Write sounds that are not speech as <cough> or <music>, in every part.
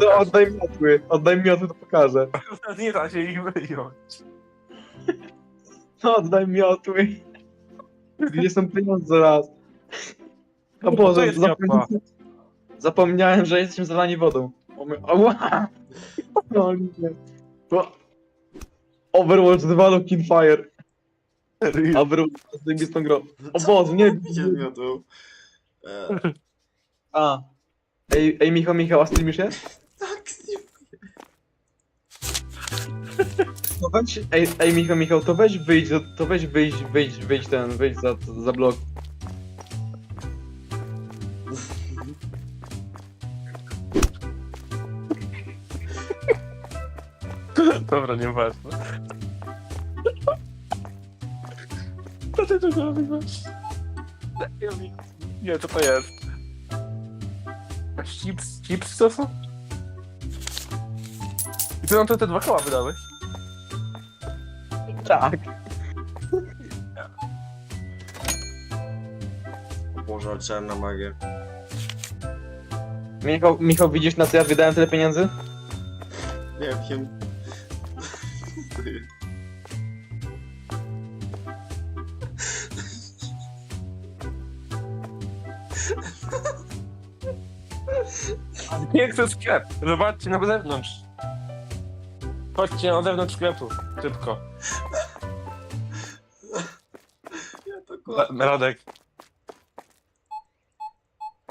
No oddaj miotły, oddaj miotły, to pokażę. <laughs> Nie da się ich wyjąć. No oddaj miotły. Gdzie są pieniądze raz? O To Boże, jest zapomniałem, zapomniałem, że jesteśmy zalani wodą. O my- Ała! No, nie. To- Overwatch 2 Lock in Fire. Overwatch z zajebistą grą. O Boże, nie. Gdzie miotą? E, A. Ej, ej Michał, Michał, a stream już jest? No weź, ej, ej Michał, Michał, to weź wyjdź, to weź wyjdź, wyjdź, wyjdź ten, wyjdź za, za blok. Dobra, nieważne. Co ty tu robisz? Nie, co to jest? Chips, chips to są? Ty nam to te dwa koła wydałeś? Tak. Boże, odczyłem na magię. Michał, Michał, widzisz na co ja wydałem tyle pieniędzy? Nie wiem. Nie chcę sklep. Zobaczcie na zewnątrz. Chodźcie na zewnątrz sklepu. Szybko. Ja to Ra-. Radek.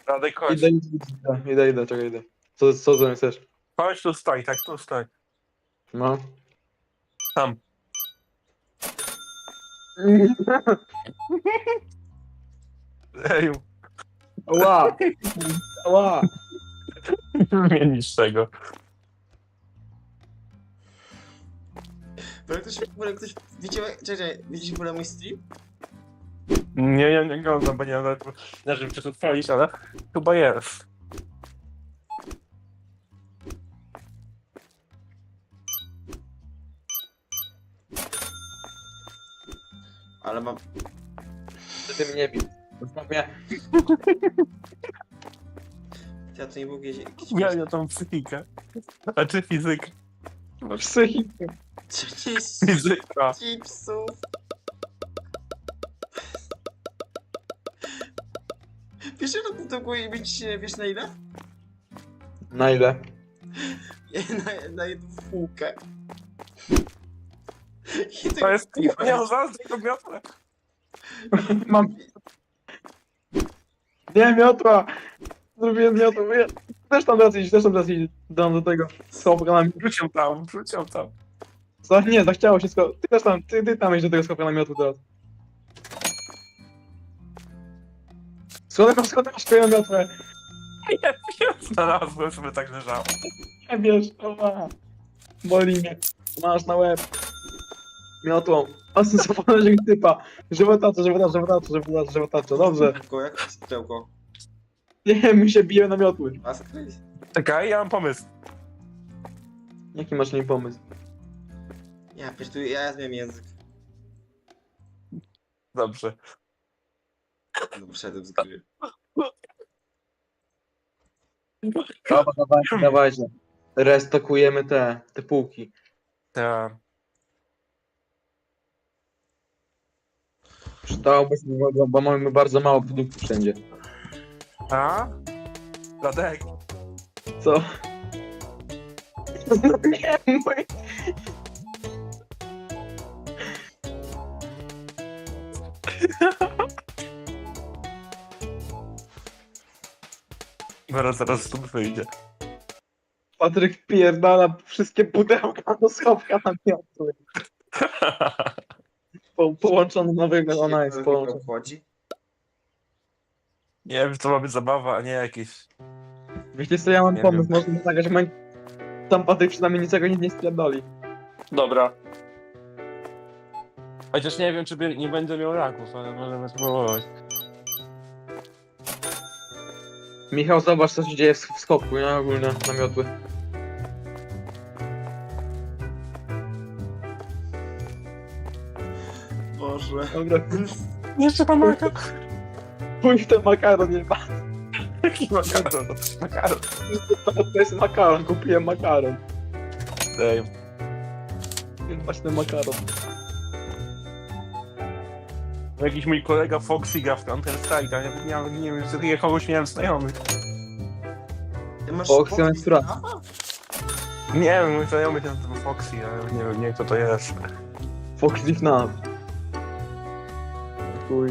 Radek, chodź. Idę, idę, idę, idę, czekaj, idę. Co, co za chcesz? Chodź tu stoi, tak tu stoi. No. Tam. Ej, Ła! Ła! nie niższego. Bo jak ktoś, w ogóle ktoś, widzicie, czekaj, widzisz w ogóle mój stream? Nie, ja nie oglądam, bo nie wiem, nie wiem, czy to odpalić, ale chyba jest. Ale mam, Ty mnie bił. Zostaw mnie. ja to nie mogę jeździć. jakieś- Miałem tą psychikę. A czy fizyk? Masz psychikę. 30 Fizyka. chipsów. Wiesz, że to, mogło być, wiesz na ile? Na ile? Na, na jedną półkę. I To jest... piwa Nie, no zaraz tylko miotę. Mam. Nie, miotła! Zrobiłem miotłę. Ja- Też tam iść, też tam. Dam do tego. Schowka na Wrócił tam, wrócił tam. Co? Nie, zachciało się sko... Ty też tam, ty, ty tam iść do tego schowka na miotły teraz. Skąd masz, skąd masz miotłę? Ja ja znalazłem sobie tak leżało. Nie wiesz, oła. Boli mnie. Masz na łeb. Miotłą. Osensowany typa. Żywotacza, żywotacza, żywotacza, żywotacza, żywotacza. Dobrze. Tylko jak strzałko? Nie, mi się bije na miotły. A skryć. Czekaj, ja mam pomysł. Jaki masz niej pomysł? Ja pisz tu, ja zmieniam język. Dobrze. No, wszedłem z gry. Dobra, dawajcie, dawajcie. Restokujemy te, te półki. Tak. Przydałoby się, bo, bo mamy bardzo mało produktów wszędzie. A? Radek. Co? Nie, mój... Zaraz, zaraz stąd wyjdzie. Patryk pierdala wszystkie pudełka do schowka na miotły. Po, połączone na wygląd, ona jest połączona. Wchodzi? Nie wiem, to ma być zabawa, a nie jakieś... Wiecie co, ja mam Nie pomysł, wiem. można zagrać, że tam Patryk przynajmniej niczego nie, nie spierdoli. Dobra. Chociaż nie wiem, czy by- nie będę miał raków, ale możemy spróbować. Michał, zobacz co się dzieje w, w skopku, nie? Ogólnie na miotły. Boże. Dobra, Jeszcze pomaga. pójdź w ten makaron, nie ma. Jaki <laughs> makaron? Makaron. To jest makaron, kupiłem makaron. Dave. Właśnie makaron. Jakiś mój kolega Foxy gra w Counter Strike'a, ja miałem, nie wiem, czy ja kogoś miałem znajomych. Ty masz Foxy stra- Snapa? Nie wiem, mój znajomy się nazywa Foxy, ale nie wiem, nie kto to jest. Fox Snap. Chuj.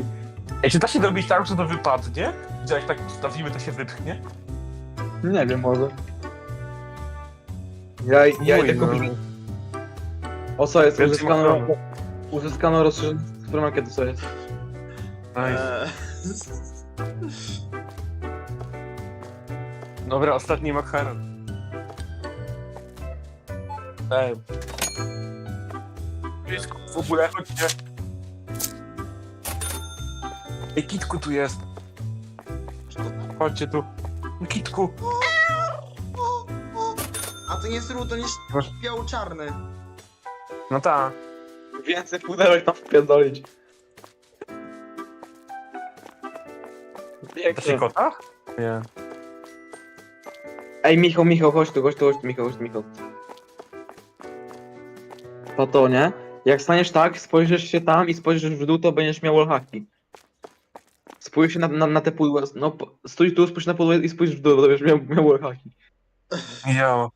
Ej, czy da się zrobić tak, że to wypadnie? Że jak tak ustawimy, to się wypchnie? Nie wiem, może. Ja, ja idę Mój, kupić... O, co jest? Uzyskano... Uzyskano rozszerzenie supermarketu, co jest? Nice. Eee, <laughs> Dobra, ostatni makaron. Ej. W ogóle chodźcie. Ej, Kitku tu jest. Chodźcie tu. Kitku. A to nie jest to nie jest Masz- biało-czarny. No ta. Więcej pudełek tam wpierdolić. To się Pięknie. kota? Nie. Ej, Michał, Michał, chodź tu, chodź tu, chodź tu, Michał, chodź tu, Michał. Pato, nie? Jak staniesz tak, spojrzysz się tam i spojrzysz w dół, to będziesz miał wallhacki. Spójrz się na, na, na te pudła, no po- stój tu, spójrz na pudło i spójrz w dół, to będziesz miał, miał. Nie działa.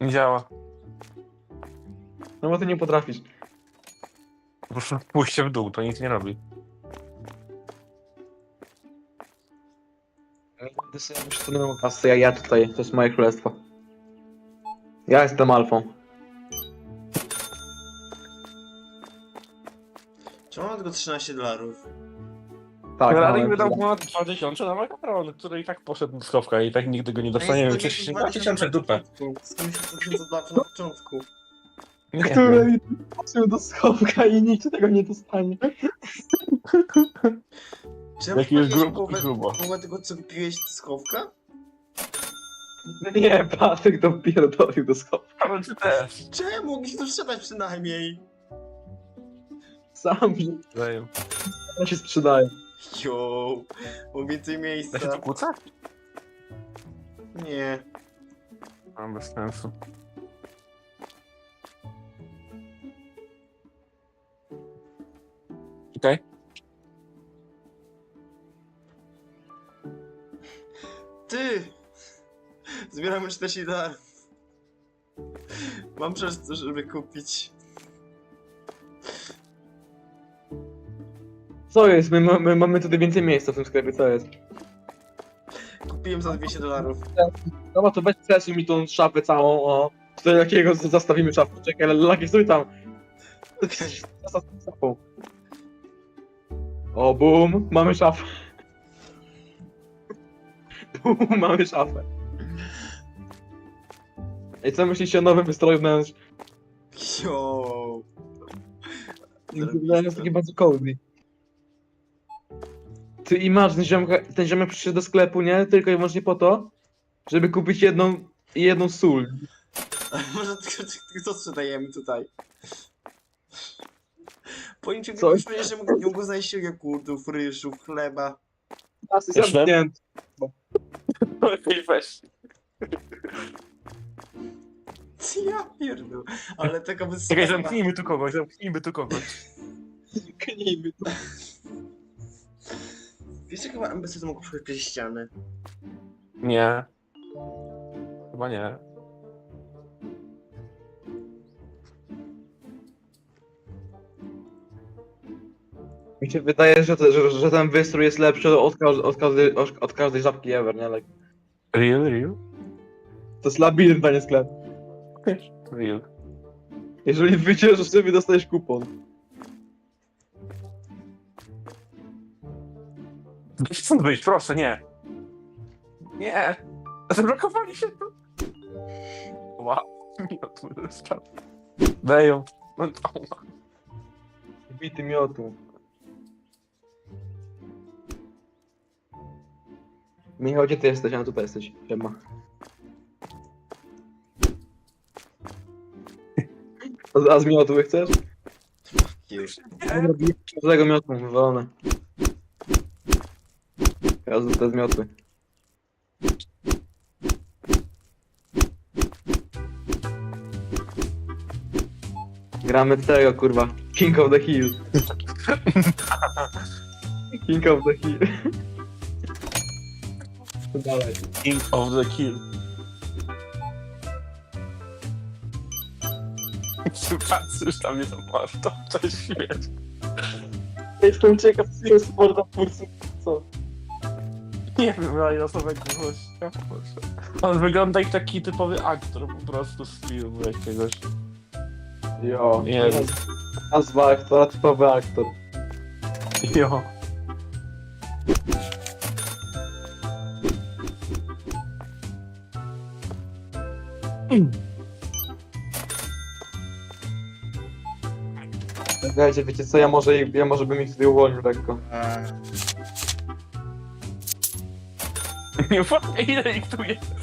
Nie działa. No bo ty nie potrafisz. Po prostu pójście w dół, to nic nie robi. Ty sobie kasę, ja, ja tutaj, to jest moje królestwo. Ja jestem alfą. Mam tylko 13 dolarów? Tak, ale mamy- im wydał ponad 2000 na makaron, który i tak poszedł do schowka i tak nigdy go nie dostaniemy. Ej, to Przecież nie 2000 w dupę. Skąd się to 1000 dolarów na początku? Nie. Który patrzył do schowka i nikt tego nie dostanie. Czy ja Jaki grubo i połowę, grubo. połowę tego, co kupiłeś z schowka? Nie, Patryk to pierdolił do schowka. Ale ty też. Czemu? Mogliście to sprzedać przynajmniej. Sam Daję. że się sprzedaje. Jo, mam więcej Da się miejsca. kłócać? Nie. Mam bez sensu. Okej. Ty! Zbieramy 40 dolarów. Mam przez to, żeby kupić. Co jest? My, my, my mamy tutaj więcej miejsca w tym sklepie, co jest? Kupiłem za 200 dolarów. Dobra, to weź przesuń mi tą szafę całą, o. Tutaj jakiego z- zastawimy szafę. Czekaj, ale Laki, stój tam. Zastawimy szafą. O, bum, mamy szafę. <laughs> Bum, mamy szafę. I co myślicie o nowym wystroju wnętrz? Jo. Jest taki bardzo cozy. Ty imagine, ten ziomek, ten ziomek przyszedł do sklepu, nie? Tylko i wyłącznie po to, żeby kupić jedną, jedną sól. <laughs> Może tylko, co sprzedajemy tutaj? Ci, Co? powiedzieć, że mógł- nie mogło znaleźć jogurtów, ryżów, chleba. Asy Jeszcze? zamknięty. Lepiej weź. <laughs> Ja pierdol. Ale tego by Czekaj, zamknijmy tu kogoś, zamknijmy tu kogoś. <laughs> Knijmy to. Wiesz, jak chyba MBC to mogło przejść przez ścianę? Nie. Chyba nie. Mi się wydaje, że, to, że, że ten wystrój jest lepszy od, każdej, od, każdej, od każdej żabki ever, nie? Like, Real, real? to jest labirynt, a nie sklep. Real. Jeżeli wyjdziesz sobie, dostajesz kupon. Weź stąd wyjść, proszę, nie. Nie. Zablokowali się tu. Wow. Miotły dostał. Dają. No to... Bity miotu. Michał, gdzie ty jesteś? A tutaj jesteś. Siema. A, z miotły chcesz? Już. Zrobiłem tego miotu, wywalone. Z te zmiotły. Gramy tego, kurwa. King of the Hill. <laughs> King of the Hill. Dalej. King of the kill. Patrzysz tam nie to masz, to, jest śmieszne. Jestem ciekaw, co jest twórców. Co? <laughs> Nie wiem, ale losowego gościa. Boże. On wygląda jak taki typowy aktor po prostu z filmu jakiegoś. Jo. Nie. Nazwa aktora, typowy aktor. Jo. Słuchajcie, wiecie co, ja może, ja może bym ich tutaj uwolnił lekko. Nie wiem, ile ich tu jest.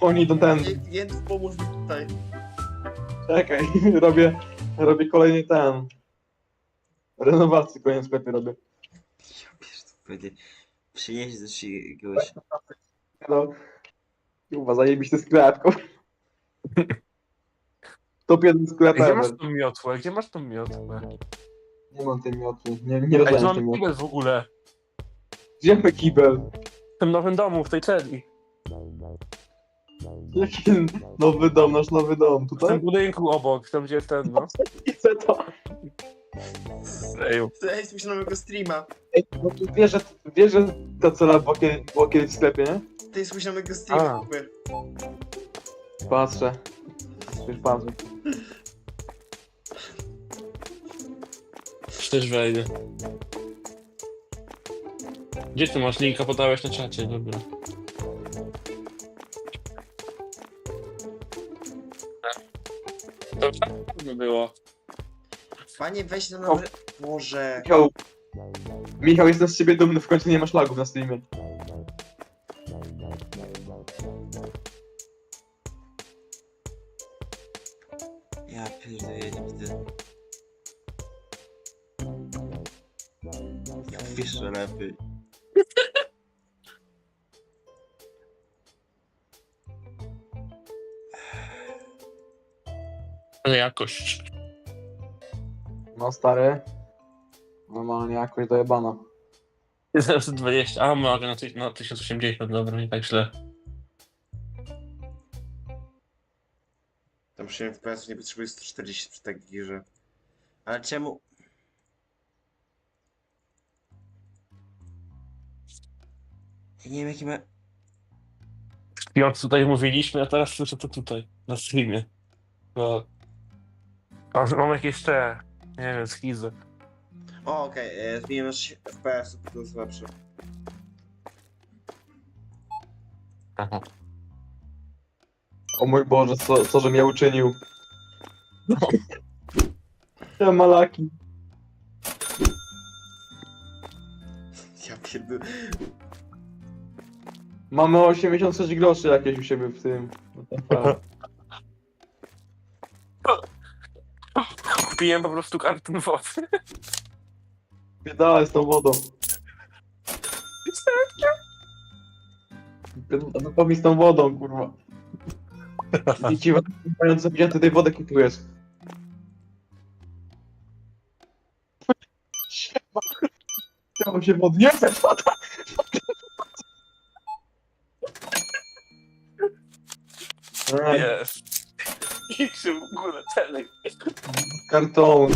Oni do ten, Klient, pomóż mi tutaj. czekaj, <laughs> robię, robię kolejny ten. Renowację kolejny sklepie robię. Ja wiesz, to będzie przynieść do jakiegoś... No, chyba zajebisty sklep. Top jeden sklep Gdzie masz tą miotłę? Gdzie masz tą miotłę? Nie mam tej miotły, nie, nie Ej, rozdaję mam tej miotły. kibel w ogóle. Gdzie mamy kibel? W tym nowym domu, w tej celi. Jaki nowy dom, nasz nowy dom, W tym tutaj? budynku obok, tam gdzie jest ten, no. <laughs> Chcę to. Eju. Ej, spójrz na mojego streama. Ej, no tu wiesz, że, wiesz, że ta cela była kiedyś w sklepie, nie? Ty spójrz na mojego streama. A. kupy. Patrzę. Już patrzę. Też wejdę. Gdzie ty masz linka? Podałeś na czacie, dobra. To fajnie było. Panie, weź na nowe... Boże. Michał, Michał, jestem z ciebie dumny, w końcu nie masz lagów na streamie. Ja pierdolę, ja nie widzę. Ja wiesz, że lepiej. Ale jakość. No stary. Normalnie jakoś dojebana. 20, a mogę na, ty, na 1080, dobra, nie tak źle. Tam 7 FPS nie potrzebuje 140 przy takiej grze. Ale czemu? Ja nie wiem jaki ma... Jak tutaj mówiliśmy, a teraz słyszę to tutaj, na streamie. No. A mam jakieś te, nie wiem, schizy. O, okej, okay, zmieniłem nasz FPS, to jest lepsze. Aha. O mój Boże, co, co że mnie uczynił. No. Ja malaki. Ja pierdolę. Mamy 86 groszy jakieś u siebie w tym. No to fajnie. Kupiłem po prostu karton wody. Pierdalaj z tą wodą. No mi z tą wodą, kurwa. I ci mając gdzie ty tej wodę kupujesz. Siema. Chciałem się wody. Nie woda! Jest. I się w ogóle telek. Karton.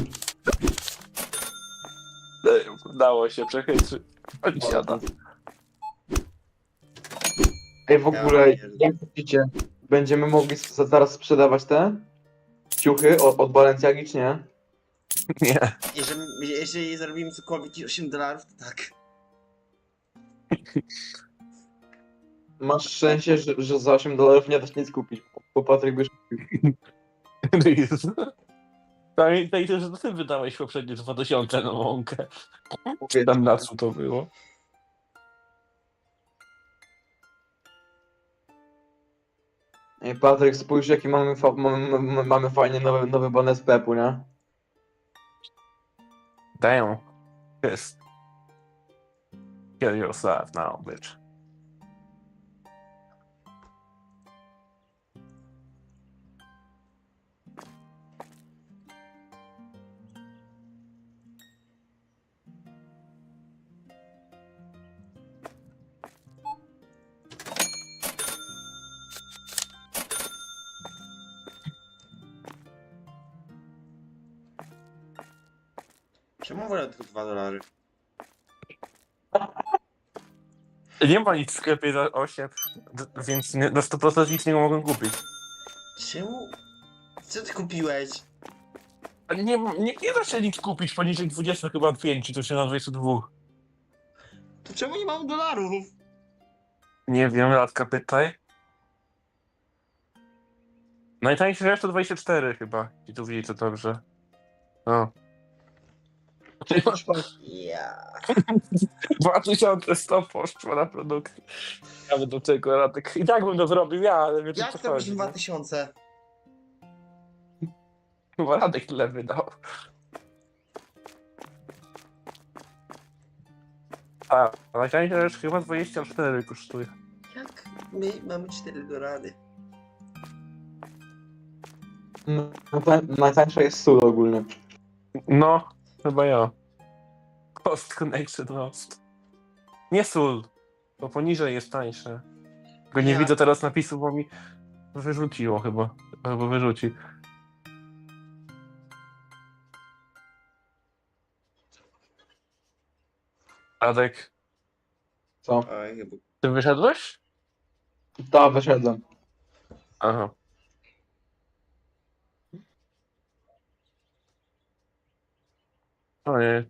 Udało się przechytrzyć. Chodź siada. Ej, w ogóle, jak widzicie, będziemy mogli s- zaraz sprzedawać te ciuchy od, od Balenciagi, czy nie? Nie. Jeżeli, jeżeli zarobimy cokolwiek i 8 dolarów, to tak. Masz szczęście, że, że za 8 dolarów nie da się nic kupić, bo Patryk byś kupił. <laughs> Pamiętaj też, że ty wydałeś poprzednie 2000 na łąkę. Mówię, Tam na co to było? Ej, Patryk, spójrz jaki mamy, fa- mamy, mamy, fajnie nowy, nowy z Pepu, nie? Dają. Jest. Kill yourself now, bitch. Nie ma nic w sklepie za 8, d- więc nie, na 100% nic nie mogę kupić. Czemu? Co ty kupiłeś? Ale Nie, nie, nie da się nic kupić poniżej 20 chyba 5, to się na 22. To czemu nie mam dolarów? Nie wiem, Radka pytaj. Najtańszy rzecz to 24 chyba, i tu widzę dobrze. No. Ja. 2100 poszło na produkty. Ja bym do tego Radek. I tak bym to zrobił ja, ale wiecie Jak co to chodzi. nie? 2000? Chyba Radek tyle wydał. A, najtańsza rzecz chyba 24 kosztuje. Jak my mamy 4 dolary? No, najtań- Najtańsza jest sól ogólnie. No, chyba ja. Cost Connection Lost. Nie sól, bo poniżej jest tańsze. Tylko nie Ja. widzę teraz napisu, bo mi wyrzuciło chyba. Albo wyrzuci. Adek, Co? Chyba. ty wyszedłeś? Ta, wyszedłem. Aha. Ojej.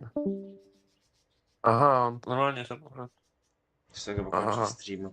Aha, on normalnie to po prostu. Z tego Aha. pokończę streama.